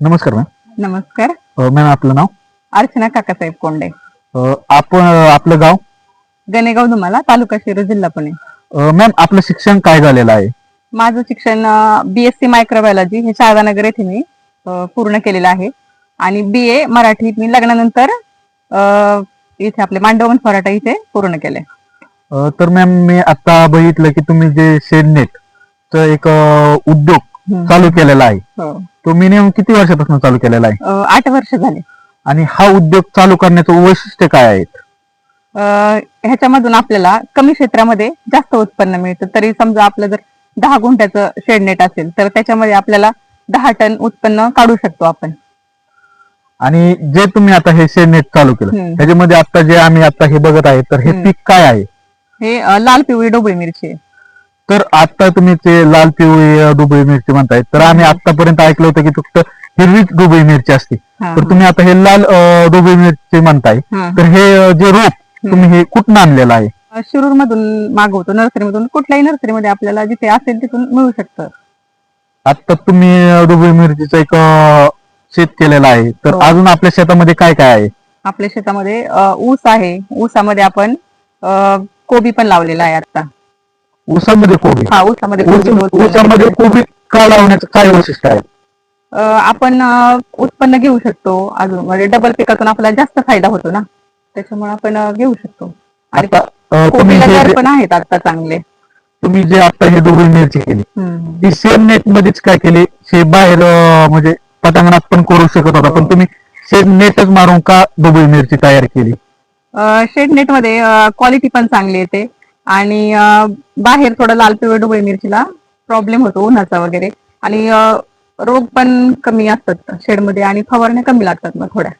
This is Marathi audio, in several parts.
नमस्कार मॅम. नमस्कार. मॅम आपलं नाव? अर्चना काकासाहेब कोंडे. अ, आपण अ, आपलं गाव? गणेगाव धुमाला तालुका शिरूर जिल्हा पुणे. अ, मॅम आपलं शिक्षण काय झालेलं आहे? माझं शिक्षण बीएससी मायक्रोबायोलॉजी हे शारदानगर येथे मी अ, पूर्ण केलेलं आहे. आणि बी ए मराठी मी लग्नानंतर अ, इथे आपले मांडवगण फराटा इथे पूर्ण केले अ, तर मॅम मी आता बघितलं की तुम्ही जे शेडनेट एक अ, उद्योग चालू केलेला आहे. हो. तो मिनिमम किती वर्षापासून चालू केलेला आहे? आठ वर्ष झाले. आणि हा उद्योग चालू करण्याचं वैशिष्ट्य काय आहेत ह्याच्यामधून आपल्याला कमी क्षेत्रामध्ये जास्त उत्पन्न मिळतं. तरी समजा आपलं जर दहा गुंठ्याचं शेडनेट असेल तर त्याच्यामध्ये आपल्याला दहा टन उत्पन्न काढू शकतो आपण. आणि जे तुम्ही आता हे शेडनेट चालू केलं. त्याच्यामध्ये आता जे आम्ही आता हे बघत आहे तर हे. पीक काय आहे? हे अ, लाल पिवळी डोबळी मिरची आहे. तर आता तुम्ही ते लाल पिवळी डुबळी मिरची म्हणताय. तर आम्ही आतापर्यंत ऐकलं होतं की फक्त हिरवीच डुबळी मिरची असते. तर तुम्ही आता हे लाल डुबळी मिरची म्हणताय. तर हे जे रोप तुम्ही हे कुठून आणलेलं आहे? शिरूर मधून मागवतो नर्सरीमधून. कुठल्याही नर्सरीमध्ये आपल्याला जिथे असेल तिथून मिळू शकतं. आता तुम्ही डुबळी मिरचीचं एक शेत केलेलं आहे. तर हो. अजून आपल्या शेतामध्ये काय काय आहे? आपल्या शेतामध्ये ऊस आहे. ऊसामध्ये आपण कोबी पण लावलेला आहे आता. ऊसामध्ये कोबी. हा ऊसामध्ये कोबी ऊस- ऊसामध्ये. कोबी का लावण्याचं काय वैशिष्ट्य आहे? अ, आपण अ, उत्पन्न घेऊ शकतो. अजून म्हणजे डबल पिकातून आपल्याला जास्त फायदा होतो ना. त्याच्यामुळे आपण अ, घेऊ शकतो. आणि आता अ, तुम्ही कोबीला दर जे- पण आहेत आता चांगले. तुम्ही जे आता हे डुबळी मिरची केली हम्म. ती सेम नेट मध्येच काय केली? हे बाहेर अ, म्हणजे पटांगणात पण करू शकत होता. पण हो. तुम्ही सेम नेटच मारून का डुबळी मिरची तयार केली? शेड नेटमध्ये क्वालिटी पण चांगली येते. आणि बाहेर थोडं लाल पिवळी डोबळी मिरचीला प्रॉब्लेम होतो उन्हाचा वगैरे. आणि रोग पण कमी असतात शेडमध्ये आणि फवारण्या कमी लागतात मग थोड्या.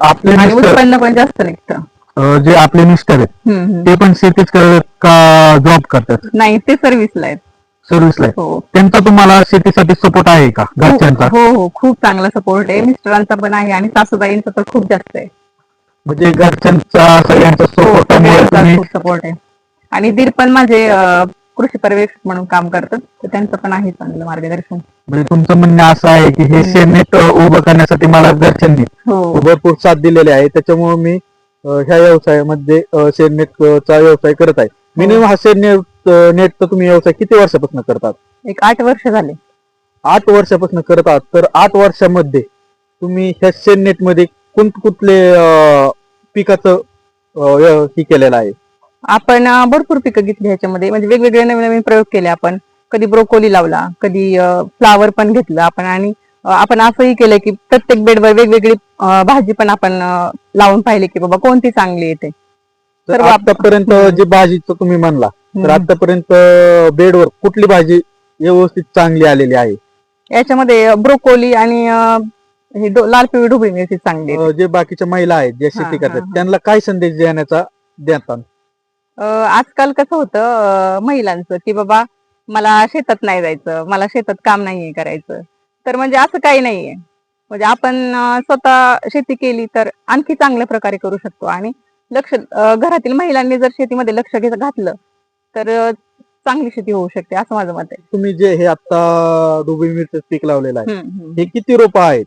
आपले उत्पन्न पण जास्त निघतं. जे आपले मिस्टर आहेत. ते पण शेतीच का जॉब करतात? नाही ते सर्व्हिसला आहेत. सर्व्हिसला. हो. त्यांचा तुम्हाला शेतीसाठी सपोर्ट आहे का? घरच्यांचा? हो हो. खूप चांगला सपोर्ट आहे. मिस्टरांचा पण आहे आणि सासूबाईंचा तर खूप जास्त आहे. म्हणजे घरच्यांचा सगळ्यांचा हो, सपोर्ट आहे. आणि दीर पण माझे कृषी पर्यवेक्षक म्हणून काम करतात तर त्यांचं पण आहे चांगलं मार्गदर्शन. म्हणजे तुमचं म्हणणं असं आहे की हे शेणनेट उभं करण्यासाठी मला घरच्यांनी हो. भरपूर साथ दिलेली आहे त्याच्यामुळे मी ह्या व्यवसायामध्ये अ, शेणनेट अ, चा व्यवसाय करत आहे. मिनिमम हा अ, नेटचा तुम्ही व्यवसाय किती वर्षापासून करतात? एक आठ वर्ष झाले. आठ वर्षापासून करत आहात तर आठ वर्षामध्ये तुम्ही ह्या शेणनेटमध्ये कोण कुठले पिकाचं हे केलेलं आहे? आपण भरपूर पिकं घेतली ह्याच्यामध्ये. म्हणजे वेगवेगळे नवीन नवीन प्रयोग केले आपण. कधी ब्रोकोली लावला कधी फ्लावर पण घेतलं आपण. आणि आपण असंही केलं की प्रत्येक बेडवर वेगवेगळी भाजी पण आपण लावून पाहिली की बाबा कोणती चांगली येते तर आतापर्यंत. जी भाजीचं तुम्ही म्हणला तर. आतापर्यंत बेडवर कुठली भाजी व्यवस्थित चांगली आलेली आहे? याच्यामध्ये ब्रोकोली आणि हे लाल पिवळी ढोबळी मिरची चांगली जे बाकीच्या महिला आहेत ज्या शेती करतात. त्यांना काय संदेश देण्याचा देतात? आजकाल कसं होतं महिलांचं की बाबा मला शेतात नाही जायचं मला शेतात काम नाहीये करायचं. तर म्हणजे असं काही नाहीये म्हणजे आपण स्वतः शेती केली तर आणखी चांगल्या प्रकारे करू शकतो. आणि लक्ष घरातील महिलांनी जर शेतीमध्ये लक्ष घेत घातलं तर चांगली शेती होऊ शकते असं माझं मत आहे. तुम्ही जे हे आता डुबळी मिरचं पीक लावलेलं आहे. हे किती रोप आहेत?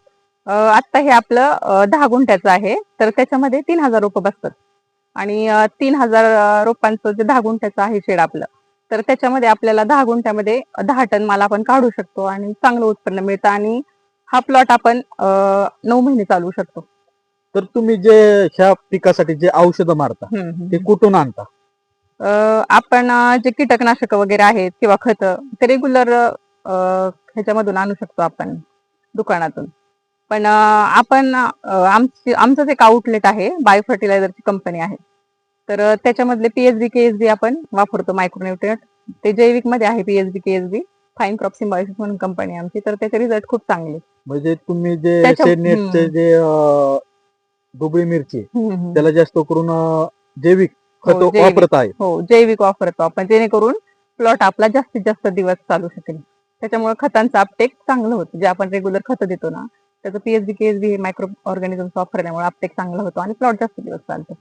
आता हे आपलं दहा गुंठ्याचं आहे तर त्याच्यामध्ये तीन हजार रोपं बसतात. आणि तीन हजार रोपांचं जे दहा गुंठ्याचं आहे शेड आपलं तर त्याच्यामध्ये आपल्याला दहा गुंठ्यामध्ये दहा टन माल आपण काढू शकतो आणि चांगलं उत्पन्न मिळतं आणि हा प्लॉट आपण नऊ महिने चालवू शकतो. तर तुम्ही जे ह्या पिकासाठी जे औषधं मारता. ते कुठून आणता? आपण जे कीटकनाशक वगैरे आहेत किंवा खत ते रेग्युलर ह्याच्यामधून आणू शकतो आपण दुकानातून. पण आपण आमची आमचंच एक आउटलेट आहे बायो फर्टिलायझरची कंपनी आहे. तर त्याच्यामधले पीएचबी केएसबी आपण वापरतो मायक्रोन्युट्रियट ते जैविकमध्ये आहे PHB KSB fine crop symbiosis म्हणून कंपनी आमची. तर त्याचे रिझल्ट खूप चांगले. म्हणजे तुम्ही जे हम्म. जे मिरची. त्याला जास्त करून जैविक हो, खत. वापरत आहे. हो जैविक वापरतो आपण. जेणेकरून प्लॉट आपला जास्तीत जास्त दिवस चालू शकेल. त्याच्यामुळे खतांचं अपटेक चांगलं होतं. जे आपण रेग्युलर खत देतो ना त्याचं पीएचबी केएसबी मायक्रो ऑर्गॅनिझम वापरल्यामुळे अपटेक चांगलं होतो आणि प्लॉट जास्त दिवस चालतो.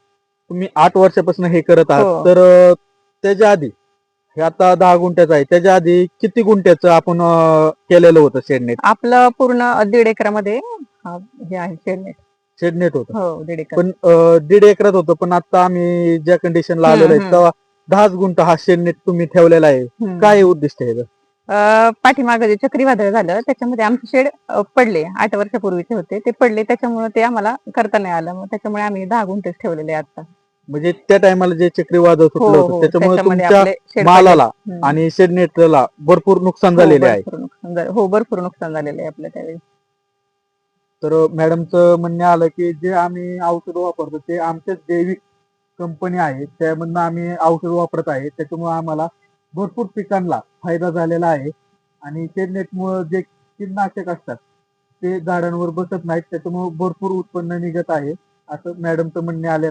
तुम्ही आठ वर्षापासून हे करत आहात हो. तर त्याच्या आधी हे आता दहा गुंठ्याचं आहे त्याच्या आधी किती गुंठ्याचं आपण केलेलं होतं शेडनेट आपलं पूर्ण दीड एकरामध्ये हा, हे आहे शेडनेट शेडनेट होतं. हो दीड एकर. पण दीड एकरात होतं पण आता आम्ही ज्या कंडिशनला आलेलो आहे. तेव्हा दहाच गुंठ हा शेडनेट तुम्ही ठेवलेला आहे. काय उद्दिष्ट आहे पाठीमागं जे चक्रीवादळ झालं त्याच्यामध्ये आमचे शेड पडले. आठ वर्षापूर्वीचे होते. ते पडले. त्याच्यामुळे ते आम्हाला करता नाही आलं. मग त्याच्यामुळे आम्ही दहा गुंठेच ठेवलेले आता. म्हणजे त्या टायमाला जे चक्रीवादळ हो सुटलं होतं हो. त्याच्यामुळे तुमच्या शेड मालाला पडले. हम्म. आणि शेडनेटला भरपूर नुकसान हो, झालेले आहे. हो भरपूर नुकसान झालेलं आहे आपल्या त्यावेळी. तर मॅडमचं म्हणणे आलं की जे आम्ही औषध वापरतो ते आमच्याच जैविक कंपनी आहे. त्यामधनं आम्ही औषध वापरत आहे. त्याच्यामुळे आम्हाला भरपूर पिकांना फायदा झालेला आहे. आणि शेडनेटमुळे जे कीटनाशक असतात ते झाडांवर बसत नाहीत त्याच्यामुळे भरपूर उत्पन्न निघत आहे असं मॅडमचं म्हणणे आलेलं